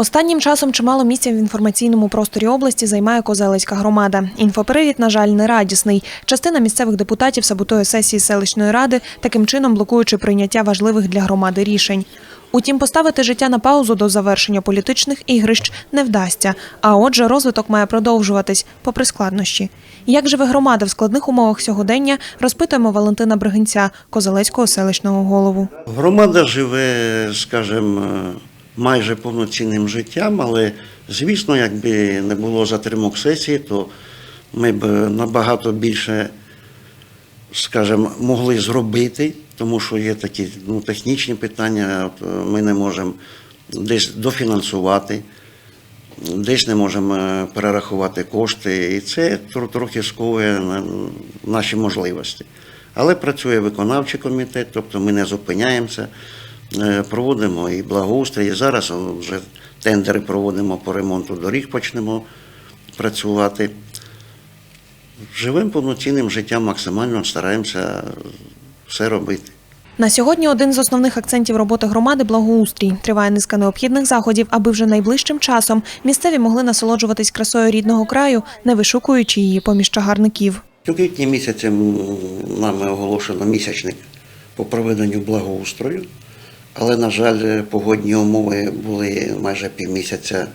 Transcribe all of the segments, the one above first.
Останнім часом чимало місця в інформаційному просторі області займає Козелецька громада. Інфоперевід, на жаль, не радісний. Частина місцевих депутатів саботує сесії селищної ради, таким чином блокуючи прийняття важливих для громади рішень. Утім, поставити життя на паузу до завершення політичних ігрищ не вдасться. А отже, розвиток має продовжуватись, попри складнощі. Як живе громада в складних умовах сьогодення, розпитуємо Валентина Бригинця, Козелецького селищного голову. Громада живе, скажімо, майже повноцінним життям, але звісно, якби не було затримок сесії, то ми б набагато більше, скажімо, могли зробити, тому що є такі ну, технічні питання. Е, Ми не можемо десь дофінансувати, десь не можемо е, перерахувати кошти, і це трохи сковує наші можливості. Але працює виконавчий комітет, тобто ми не зупиняємося, е, проводимо і благоустрій. І зараз вже тендери проводимо по ремонту доріг, почнемо працювати. Живемо повноцінним життям, максимально стараємося все робити. На сьогодні один з основних акцентів роботи громади благоустрій. Триває низка необхідних заходів, аби вже найближчим часом місцеві могли насолоджуватись красою рідного краю, не вишукуючи її поміж чагарників. У квітні місяці нами оголошено місячник по проведенню благоустрою, але, на жаль, погодні умови були майже півмісяця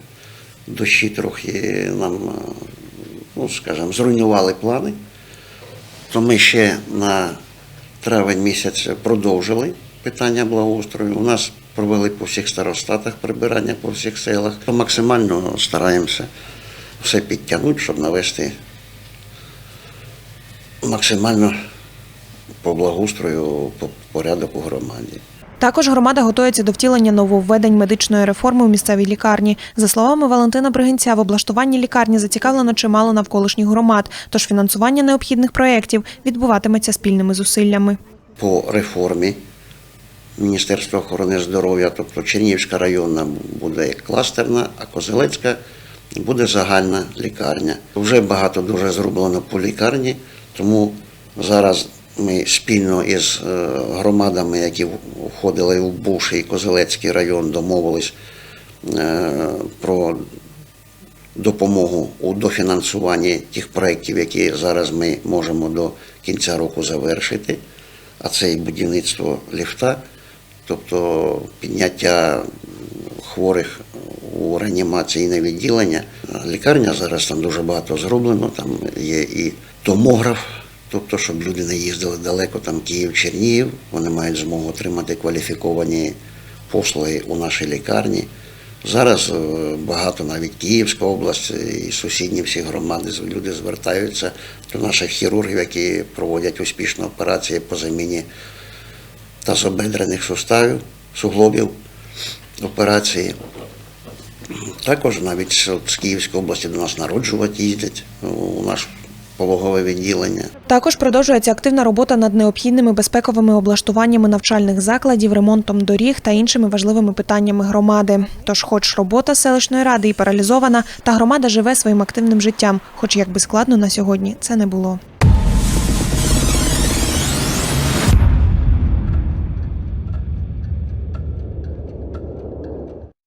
дощі трохи нам, е, ну, скажімо, зруйнували плани. То ми ще на травень місяць продовжили питання благоустрою. У нас провели по всіх старостатах прибирання по всіх селах. То Максимально стараємося все підтягнути, щоб навести максимально по благоустрою, по порядок у громаді. Також громада готується до втілення нововведень медичної реформи у місцевій лікарні. За словами Валентина Бригинця, в облаштуванні лікарні зацікавлено чимало навколишніх громад, тож фінансування необхідних проєктів відбуватиметься спільними зусиллями. По реформі Міністерства охорони здоров'я, тобто Чернігівська районна буде кластерна, а Козелецька буде загальна лікарня. Вже багато дуже зроблено по лікарні, тому зараз ми спільно із е, громадами, які входили в бувший Козелецький район, домовились е, про допомогу у дофінансуванні тих проєктів, які зараз ми можемо до кінця року завершити. А це і будівництво ліфта, тобто підняття хворих у реанімаційне відділення. Лікарня зараз там дуже багато зроблено, там є і томограф, тобто, щоб люди не їздили далеко, там Київ, Чернігів, вони мають змогу отримати кваліфіковані послуги у нашій лікарні. Зараз е, багато навіть Київська область і сусідні всі громади люди звертаються до наших хірургів, які проводять успішно операції по заміні тазобедрених суставів, суглобів операції. Також навіть з- Київської області до нас народжувати їздять у наше пологове відділення. Також продовжується активна робота над необхідними безпековими облаштуваннями навчальних закладів, ремонтом доріг та іншими важливими питаннями громади. Тож, хоч робота селищної ради і паралізована, та громада живе своїм активним життям, хоч як би складно на сьогодні це не було.